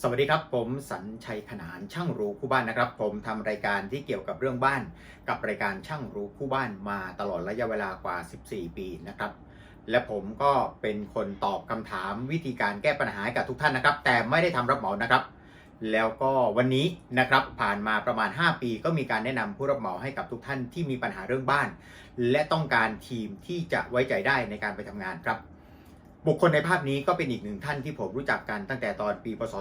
สวัสดีครับ ผมสัญชัยขนานช่างรู้คู่บ้านนะครับ ผมทำรายการที่เกี่ยวกับเรื่องบ้าน กับรายการช่างรู้คู่บ้านมาตลอดระยะเวลากว่า 14 ปีนะครับ และผมก็เป็นคนตอบคำถามวิธีการแก้ปัญหาให้กับทุกท่านนะครับ แต่ไม่ได้ทำรับเหมานะครับ แล้วก็วันนี้นะครับผ่านมาประมาณ 5 ปีก็มีการแนะนำผู้รับเหมาให้กับทุกท่านที่มีปัญหาเรื่องบ้าน และต้องการทีมที่จะไว้ใจได้ในการไปทำงานครับ บุคคลในภาพนี้ก็เป็นอีกหนึ่งท่านที่ผมรู้จักกันตั้งแต่ตอนปีพศ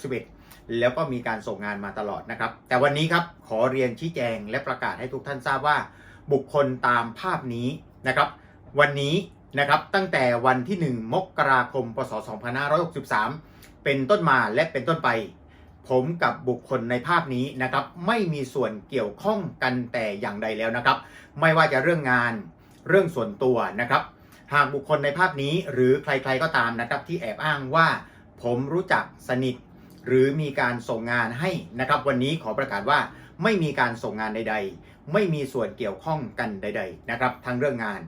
2561 แล้วก็มีการส่งงานมาตลอดนะครับ แต่วันนี้ครับขอเรียนชี้แจงและประกาศให้ทุกท่านทราบว่า บุคคลตามภาพนี้นะครับ วันนี้นะครับตั้งแต่วันที่ 1 มกราคม พศ 2563 เป็นต้นมาและเป็นต้นไป ผมกับบุคคลในภาพนี้นะครับไม่มีส่วนเกี่ยวข้องกันแต่อย่างใดแล้วนะครับ ไม่ว่าจะเรื่องงานเรื่องส่วนตัวนะครับ หากบุคคลในภาพนี้หรือใครๆก็ตามนะครับที่แอบอ้างว่าผมรู้จักสนิท หรือมีการส่งงานให้นะครับ วันนี้ขอประกาศว่าไม่มีการส่งงานใด ๆ ไม่มีส่วนเกี่ยวข้องกันใด ๆ นะครับ ทั้งเรื่องงาน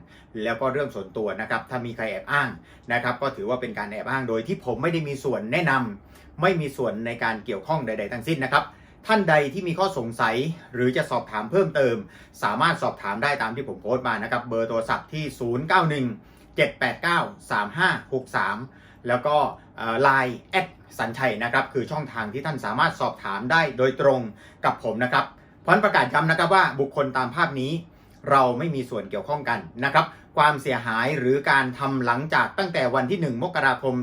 แล้วก็เรื่องส่วนตัวนะครับ ถ้ามีใครแอบอ้างนะครับ ก็ถือว่าเป็นการแอบอ้างโดยที่ผมไม่ได้มีส่วนแนะนำไม่มีส่วนในการเกี่ยวข้องใด ๆ ทั้งสิ้นนะครับ ท่านใดที่มีข้อสงสัยหรือจะสอบถามเพิ่มเติม สามารถสอบถามได้ตามที่ผมโพสต์มานะครับ เบอร์โทรศัพท์ที่ 091 789-3563 แล้วก็ไลน์แอดสัญชัยนะครับ คือช่องทางที่ท่านสามารถสอบถามได้โดยตรงกับผมนะครับพ้นประกาศย้ำนะครับว่าบุคคลตามภาพนี้ เราไม่มีส่วนเกี่ยวข้องกันนะครับ ความเสียหายหรือการทำหลังจากตั้งแต่วันที่ 1 มกราคม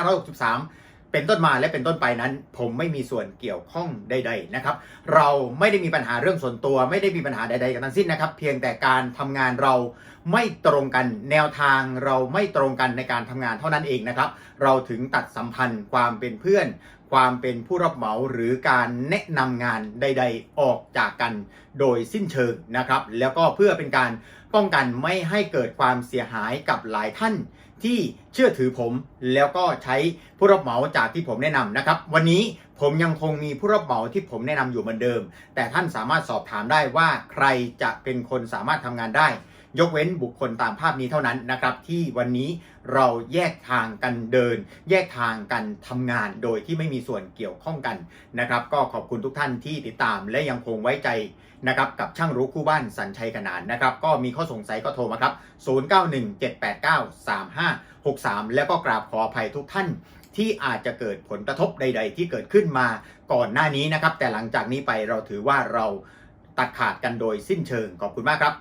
2563 เป็นต้นมาและเป็นต้นไปนั้น ผมไม่มีส่วนเกี่ยวข้องใด ๆนะครับ เราไม่ได้มีปัญหาเรื่องส่วนตัว ไม่ได้มีปัญหาใดๆกันทั้งสิ้นนะครับ เพียงแต่การทำงานเรา ไม่ตรงกันแนวทางเราไม่ตรงกันในการทำงานเท่านั้นเองนะครับ เราถึงตัดสัมพันธ์ความเป็นเพื่อน ความเป็นผู้รับเหมาหรือการแนะนำงานใด ๆ ออกจากกันโดยสิ้นเชิงนะครับ แล้วก็เพื่อเป็นการป้องกันไม่ให้เกิดความเสียหายกับหลายท่านที่เชื่อถือผมแล้วก็ใช้ผู้รับเหมาจากที่ผมแนะนำนะครับ วันนี้ ผมยังคงมีผู้รับเหมาที่ผมแนะนำอยู่เหมือนเดิม แต่ท่านสามารถสอบถามได้ว่าใครจะเป็นคนสามารถทำงานได้ ยกเว้นบุคคลตามภาพนี้เท่านั้นนะครับ ที่วันนี้เราแยกทางกันเดิน แยกทางกันทำงานโดยที่ไม่มีส่วนเกี่ยวข้องกันนะครับ ก็ขอบคุณทุกท่านที่ติดตามและยังคงไว้ใจนะครับกับช่างรู้คู่บ้านสัญชัยขนานนะครับ ก็มีข้อสงสัยก็โทรมาครับ 0917893563 แล้วก็กราบขออภัยทุกท่าน ที่อาจจะเกิดผลกระทบใด ๆ ที่เกิดขึ้นมาก่อนหน้านี้นะครับ แต่หลังจากนี้ไปเราถือว่าเราตัดขาดกันโดยสิ้นเชิงขอบคุณมากครับ